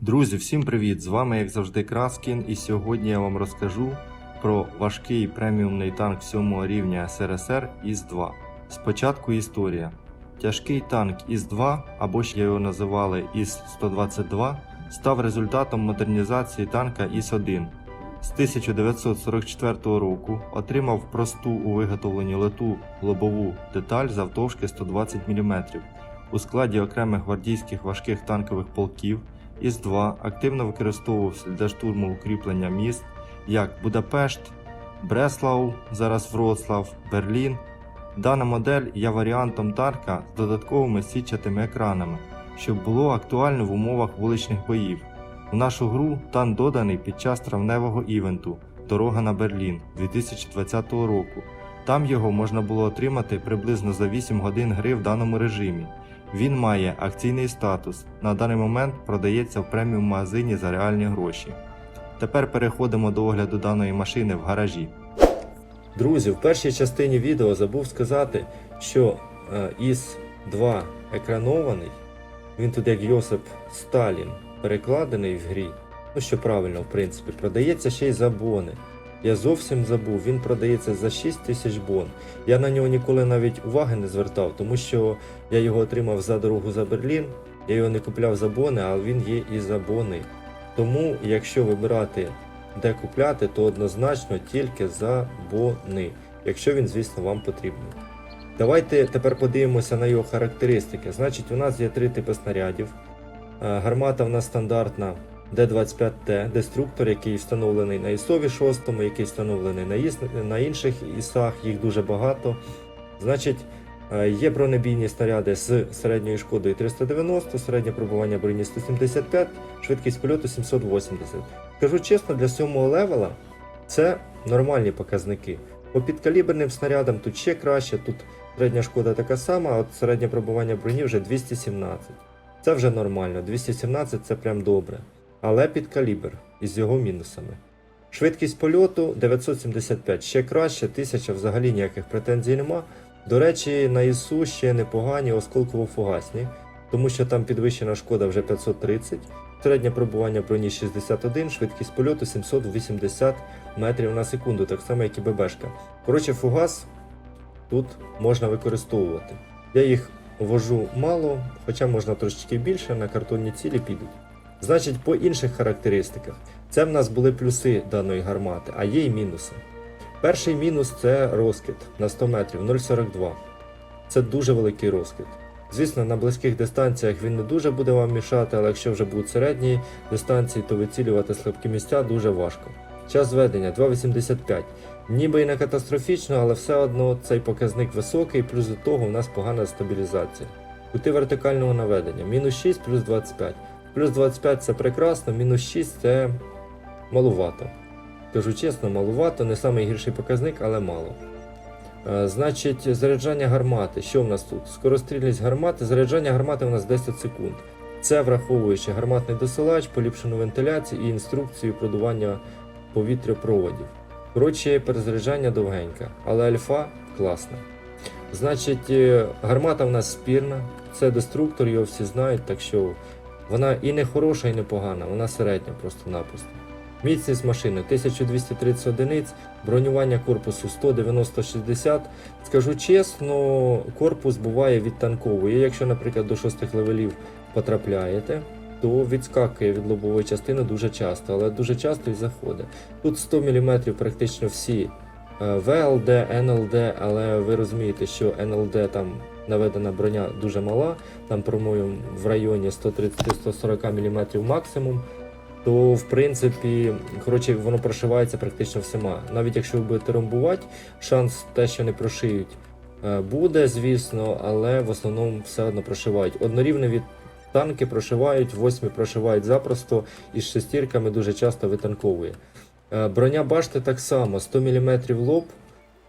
Друзі, всім привіт! З вами, як завжди, Краскін, і сьогодні я вам розкажу про важкий преміумний танк 7 рівня СРСР ІС-2. Спочатку історія. Тяжкий танк ІС-2, або ще його називали ІС-122, став результатом модернізації танка ІС-1. З 1944 року отримав просту у виготовленні лету лобову деталь завтовшки 120 мм. У складі окремих гвардійських важких танкових полків ІС-2 активно використовувався для штурму укріплення міст як Будапешт, Бреслау, зараз Вроцлав, Берлін. Дана модель є варіантом танка з додатковими сітчатими екранами, що було актуально в умовах вуличних боїв. У нашу гру танк доданий під час травневого івенту Дорога на Берлін 2020 року. Там його можна було отримати приблизно за 8 годин гри в даному режимі. Він має акційний статус. На даний момент продається в преміум магазині за реальні гроші. Тепер переходимо до огляду даної машини в гаражі. Друзі, в першій частині відео забув сказати, що е, ІС-2 екранований, він тут як Йосип Сталін перекладений в грі. Ну що правильно, в принципі, продається ще й за бони. Я зовсім забув, він продається за 6 тисяч бон. Я на нього ніколи навіть уваги не звертав, тому що я його отримав за дорогу за Берлін. Я його не купляв за бони, а він є і за бони. Тому, якщо вибирати де купляти, то однозначно тільки за бони, якщо він, звісно, вам потрібен. Давайте тепер подивимося на його характеристики. Значить, у нас є три типи снарядів. Е, Гармата в нас стандартна Д-25Т, деструктор, який встановлений на ІСові 6, який встановлений на, іс- на інших ІСах, їх дуже багато. Значить, е, є бронебійні снаряди з середньою шкодою 390, середнє пробування броні 175, швидкість польоту 780. Скажу чесно, для 7 левела це нормальні показники. По підкаліберним снарядам тут ще краще, тут середня шкода така сама, а от середнє пробування броні вже 217. Це вже нормально, 217 це прям добре. Але під калібр із його мінусами. Швидкість польоту 975 ще краще, 1000 взагалі ніяких претензій нема. До речі, на ІСУ ще непогані осколково-фугасні, тому що там підвищена шкода вже 530, середнє пробування броні 61, швидкість польоту 780 метрів на секунду, так само як і ББшка. Коротше, фугас тут можна використовувати. Я їх вожу мало, хоча можна трошечки більше, на картонні цілі підуть. Значить, по інших характеристиках, це в нас були плюси даної гармати, а є і мінуси. Перший мінус це розкид на 100 метрів 0,42. Це дуже великий розкид. Звісно, на близьких дистанціях він не дуже буде вам мішати, але якщо вже будуть середні дистанції, то вицілювати слабкі місця дуже важко. Час зведення 2,85. Ніби і не катастрофічно, але все одно цей показник високий, плюс до того у нас погана стабілізація. Кути вертикального наведення мінус 6 плюс 25. Плюс 25 це прекрасно, мінус 6 це малувато. Кажу чесно, малувато, не найгірший показник, але мало. Е, Значить, заряджання гармати. Що в нас тут? Скорострільність гармати, заряджання гармати у нас 10 секунд. Це враховуючи гарматний досилач, поліпшену вентиляцію і інструкцію продування повітряпроводів. Коротше, перезаряджання довгеньке, але альфа класна. Значить, е, гармата в нас спірна, це деструктор, його всі знають, так що вона і не хороша, і не погана, вона середня просто-напросто. Міцність машини 1230 одиниць, бронювання корпусу 190-60. Скажу чесно, корпус буває відтанковує. Якщо, наприклад, до 6 левелів потрапляєте, то відскакує від лобової частини дуже часто, але дуже часто і заходить. Тут 100 мм практично всі ВЛД, НЛД, але ви розумієте, що НЛД там наведена броня дуже мала, там, по-моєму, в районі 130-140 мм максимум то в принципі, коротше, воно прошивається практично всіма. Навіть якщо ви будете ромбувати, шанс те, що не прошиють, е, буде, звісно, але в основному все одно прошивають. Однорівневі танки прошивають, восьмі прошивають запросто, і з шестірками дуже часто витанковує. Е, Броня башти так само: 100 мм лоб,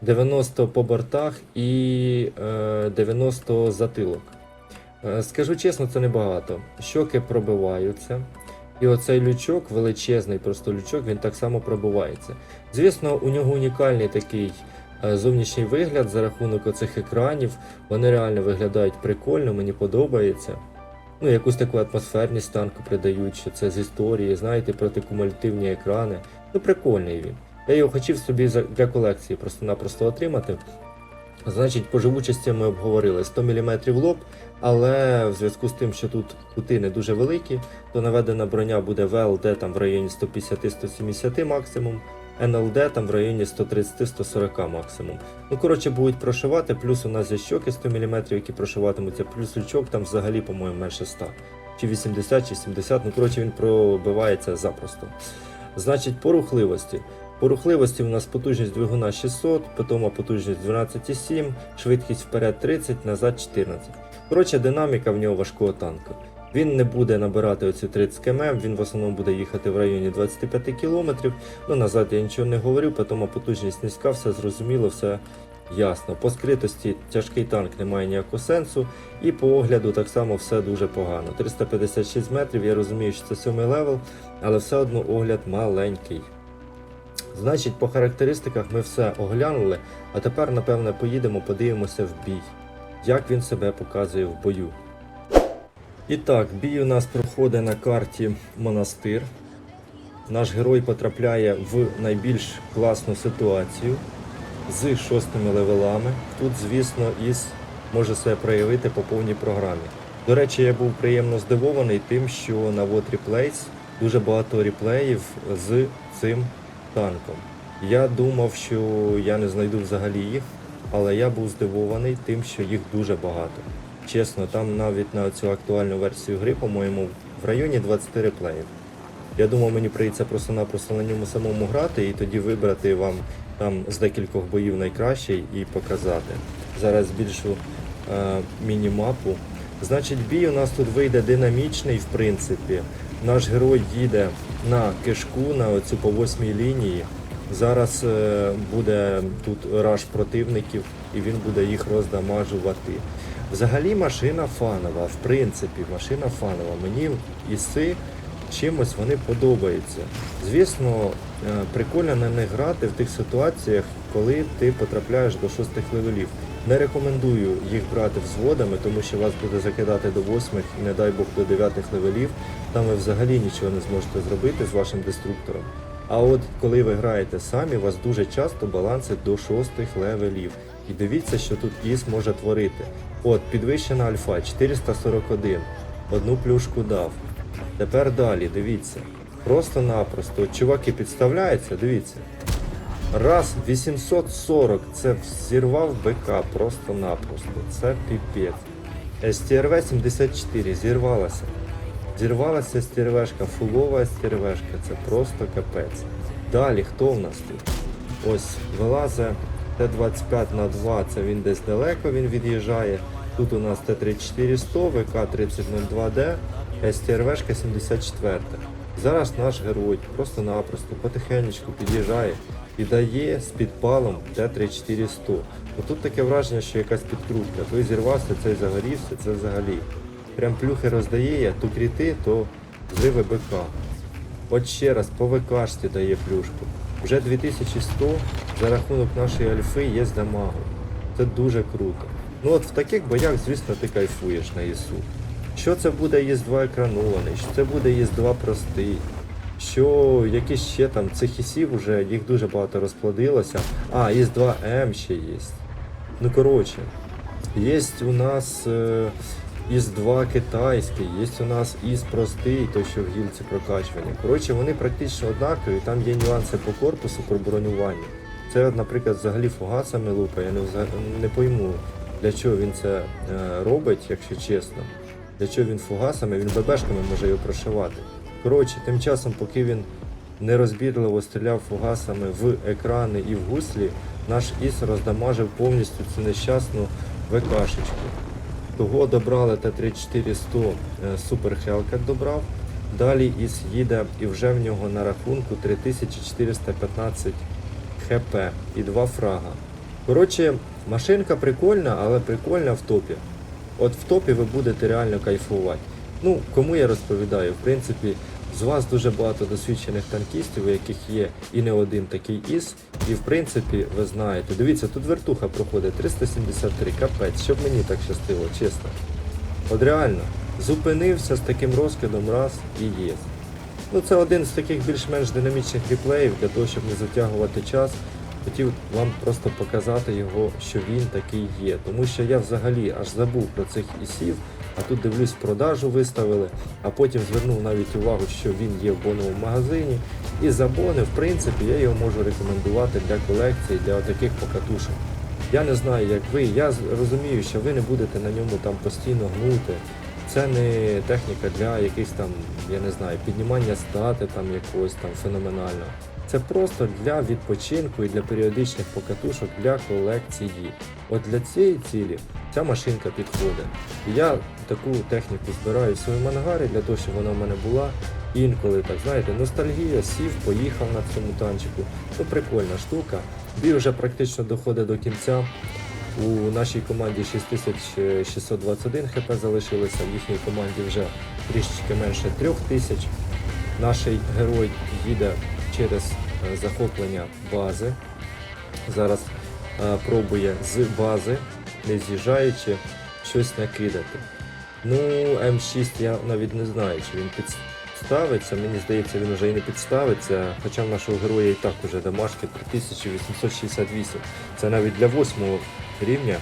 90 по бортах і е, 90 затилок. Е, Скажу чесно, це небагато. Щоки пробиваються. І оцей лючок, величезний просто лючок, він так само пробивається. Звісно, у нього унікальний такий е, зовнішній вигляд за рахунок оцих екранів. Вони реально виглядають прикольно, мені подобається. Ну, якусь таку атмосферність танку придають, що це з історії, знаєте, протикумулятивні екрани. Ну, прикольний він. Я його хотів собі для колекції просто-напросто отримати. Значить, по живучості ми обговорили 100 мм лоб, але в зв'язку з тим, що тут кути не дуже великі, то наведена броня буде ВЛД там в районі 150-170 максимум, НЛД там в районі 130-140 максимум. Ну, коротше, будуть прошивати, плюс у нас є щоки 100 мм, які прошиватимуться, плюс лючок там взагалі, по-моєму, менше 100. Чи 80, чи 70, ну коротше він пробивається запросто. Значить, по рухливості. По рухливості у нас потужність двигуна 600, потім потужність 12,7, швидкість вперед 30, назад 14. Коротше, динаміка в нього важкого танка. Він не буде набирати оці 30 км, він в основному буде їхати в районі 25 км. Ну, назад я нічого не говорю, потім потужність низька, все зрозуміло, все ясно. По скритості тяжкий танк не має ніякого сенсу. І по огляду так само все дуже погано. 356 метрів, я розумію, що це сьомий левел, але все одно огляд маленький. Значить, по характеристиках ми все оглянули, а тепер, напевне, поїдемо, подивимося в бій, як він себе показує в бою. І так, бій у нас проходить на карті Монастир. Наш герой потрапляє в найбільш класну ситуацію з шостими левелами. Тут, звісно, із може себе проявити по повній програмі. До речі, я був приємно здивований тим, що на Вот Replays дуже багато реплеїв з цим танком. Я думав, що я не знайду взагалі їх, але я був здивований тим, що їх дуже багато. Чесно, там навіть на цю актуальну версію гри, по-моєму, в районі 20 реплеїв. Я думав, мені прийдеться просто-напросто на ньому самому грати і тоді вибрати вам там з декількох боїв найкращий і показати. Зараз збільшу е, міні-мапу. Значить, бій у нас тут вийде динамічний, в принципі. Наш герой їде на кишку, на оцю по восьмій лінії. Зараз е, буде тут раш противників і він буде їх роздамажувати. Взагалі машина фанова, в принципі, машина фанова. Мені іси чимось вони подобаються. Звісно, е, прикольно на них грати в тих ситуаціях, коли ти потрапляєш до шостих левелів. Не рекомендую їх брати взводами, тому що вас буде закидати до восьмих і не дай Бог до дев'ятих левелів. Там ви взагалі нічого не зможете зробити з вашим деструктором. А от коли ви граєте самі, вас дуже часто балансить до шостих левелів. І дивіться, що тут ІС може творити. От, підвищена альфа 441. Одну плюшку дав. Тепер далі, дивіться. Просто-напросто. Чуваки підставляються, дивіться. Раз 840, це зірвав БК просто-напросто. Це піпець. СТРВ 74 зірвалася. Зірвалася стервешка, фулова стервешка, це просто капець. Далі, хто в нас тут? Ось вилазить Т-25 на 2, це він десь далеко він від'їжджає. Тут у нас Т-34-100, ВК-3002Д, СТРВшка 74. Зараз наш герой просто-напросто потихенечку під'їжджає і дає з підпалом Т-34-100. Отут таке враження, що якась підкрутка. Той зірвався, цей загорівся, це взагалі. Прям плюхи роздає, то кріти, то зриви БК. От ще раз по ВКшці дає плюшку. Вже 2100 за рахунок нашої альфи є з дамагу. Це дуже круто. Ну от в таких боях, звісно, ти кайфуєш на ІСУ. Що це буде ЄС-2 екранований, що це буде ЄС-2 простий, що якісь ще там цих ісів вже їх дуже багато розплодилося. А, ЄС-2М ще є. Ну коротше, є у нас е, ІС-2 китайський, є у нас ІС простий, той, що в гільці прокачування. Коротше, вони практично однакові, там є нюанси по корпусу, про бронювання. Це, наприклад, взагалі фугасами лупа, я не, не пойму, для чого він це е, робить, якщо чесно. Для чого він фугасами, він ББшками може його прошивати. Коротше, тим часом, поки він нерозбірливо стріляв фугасами в екрани і в гуслі, наш ІС роздамажив повністю цю нещасну ВКшечку. Того добрали Т-34-100 е, Супер Hellcat добрав. Далі ІС їде і вже в нього на рахунку 3415 хп і два фрага. Коротше, машинка прикольна, але прикольна в топі. От в топі ви будете реально кайфувати. Ну, кому я розповідаю, в принципі, з вас дуже багато досвідчених танкістів, у яких є і не один такий ІС. І в принципі, ви знаєте, дивіться, тут вертуха проходить 373, капець, щоб мені так щастило, чесно. От реально, Зупинився з таким розкидом раз і є. Ну, це один з таких більш-менш динамічних реплеїв для того, щоб не затягувати час. Хотів вам просто показати його, що він такий є. Тому що я взагалі аж забув про цих ісів, а тут дивлюсь, продажу виставили, а потім звернув навіть увагу, що він є в боновому магазині. І за бони, в принципі, я його можу рекомендувати для колекції, для таких покатушок. Я не знаю, як ви. Я розумію, що ви не будете на ньому там постійно гнути. Це не техніка для якихось там, я не знаю, піднімання стати там якогось там феноменального. Це просто для відпочинку і для періодичних покатушок для колекції. От для цієї цілі ця машинка підходить. Я таку техніку збираю в своєму ангарі для того, щоб вона в мене була. Інколи так, знаєте, ностальгія, сів, поїхав на цьому танчику. Ну, прикольна штука. Бій вже практично доходить до кінця. У нашій команді 6621 хп залишилося, в їхній команді вже трішечки менше 3000. Наш герой їде через е, захоплення бази. Зараз е, пробує з бази, не з'їжджаючи, щось накидати. Ну, М6 я навіть не знаю, чи він підставиться. Мені здається, він вже і не підставиться. Хоча в нашого героя і так уже дамажки 3868. Це навіть для 8 рівня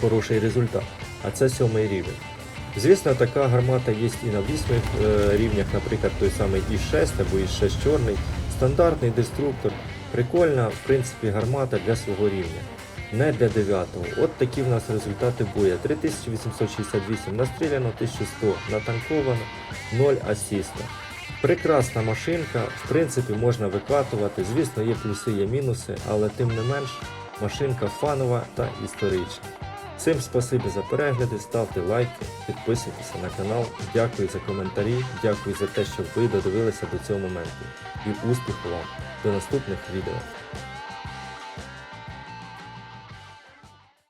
хороший результат. А це 7 рівень. Звісно, така гармата є і на 8 е, рівнях, наприклад, той самий І6 або І6 чорний, стандартний деструктор. Прикольна, в принципі, гармата для свого рівня. Не для 9. От такі в нас результати бою. 3868 настріляно, 1100 натанковано, 0 асіста. Прекрасна машинка, в принципі, можна викатувати. Звісно, є плюси, є мінуси, але тим не менш машинка фанова та історична. Всім спасибі за перегляди, ставте лайки, підписуйтеся на канал. Дякую за коментарі, дякую за те, що ви додивилися до цього моменту. І успіху вам до наступних відео.